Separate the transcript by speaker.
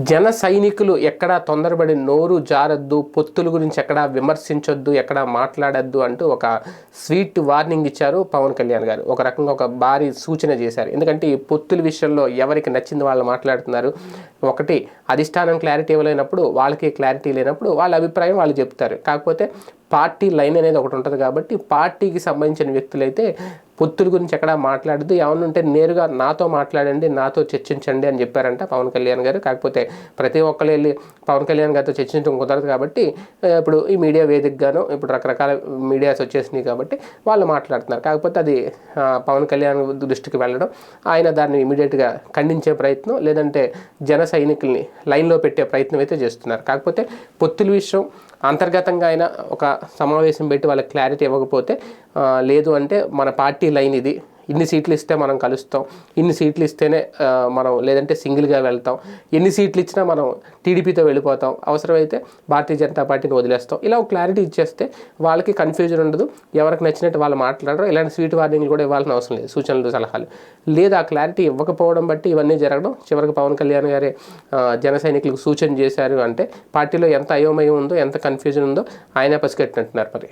Speaker 1: జన సైనికులు ఎక్కడా తొందరపడి నోరు జారద్దు పొత్తుల గురించి ఎక్కడా విమర్శించొద్దు ఎక్కడా మాట్లాడద్దు అంటూ ఒక స్వీట్ వార్నింగ్ ఇచ్చారు పవన్ కళ్యాణ్ గారు. ఒక రకంగా ఒక భారీ సూచన చేశారు. ఎందుకంటే ఈ పొత్తుల విషయంలో ఎవరికి నచ్చింది వాళ్ళు మాట్లాడుతున్నారు. ఒకటి అధిష్టానం క్లారిటీ ఇవ్వలేనప్పుడు వాళ్ళకి క్లారిటీ లేనప్పుడు వాళ్ళ అభిప్రాయం వాళ్ళు చెప్తారు. కాకపోతే పార్టీ లైన్ అనేది ఒకటి ఉంటుంది కాబట్టి పార్టీకి సంబంధించిన వ్యక్తులైతే పొత్తుల గురించి ఎక్కడా మాట్లాడదు ఏమన్నా ఉంటే నేరుగా నాతో మాట్లాడండి నాతో చర్చించండి అని చెప్పారంట పవన్ కళ్యాణ్ గారు. కాకపోతే ప్రతి ఒక్కరు వెళ్ళి పవన్ కళ్యాణ్ గారితో చర్చించడం కుదరదు కాబట్టి ఇప్పుడు ఈ మీడియా వేదికగాను ఇప్పుడు రకరకాల మీడియాస్ వచ్చేసినాయి కాబట్టి వాళ్ళు మాట్లాడుతున్నారు. కాకపోతే అది పవన్ కళ్యాణ్ దృష్టికి వెళ్ళడం ఆయన దాన్ని ఇమీడియట్గా ఖండించే ప్రయత్నం లేదంటే జన సైనికుల్ని లైన్లో పెట్టే ప్రయత్నం అయితే చేస్తున్నారు. కాకపోతే పొత్తుల విషయం అంతర్గతంగా ఆయన ఒక సమావేశం పెట్టి వాళ్ళకి క్లారిటీ ఇవ్వకపోతే లేదు అంటే మన పార్టీ లైన్ ఇది ఇన్ని సీట్లు ఇస్తే మనం కలుస్తాం. ఇన్ని సీట్లు ఇస్తేనే మనం లేదంటే సింగిల్గా వెళ్తాం. ఎన్ని సీట్లు ఇచ్చినా మనం టీడీపీతో వెళ్ళిపోతాం. అవసరమైతే భారతీయ జనతా పార్టీని వదిలేస్తాం. ఇలా ఒక క్లారిటీ ఇచ్చేస్తే వాళ్ళకి కన్ఫ్యూజన్ ఉండదు. ఎవరికి నచ్చినట్టు వాళ్ళు మాట్లాడరు. ఇలాంటి స్వీట్ వార్నింగ్లు కూడా ఇవ్వాల్సిన అవసరం లేదు. సూచనలు సలహాలు. లేదా ఆ క్లారిటీ ఇవ్వకపోవడం బట్టి ఇవన్నీ జరగడం. చివరికి పవన్ కళ్యాణ్ గారే జన సైనికులకు సూచన చేశారు అంటే పార్టీలో ఎంత అయోమయం ఉందో ఎంత కన్ఫ్యూజన్ ఉందో ఆయన పసిగట్టినట్టున్నారు మరి.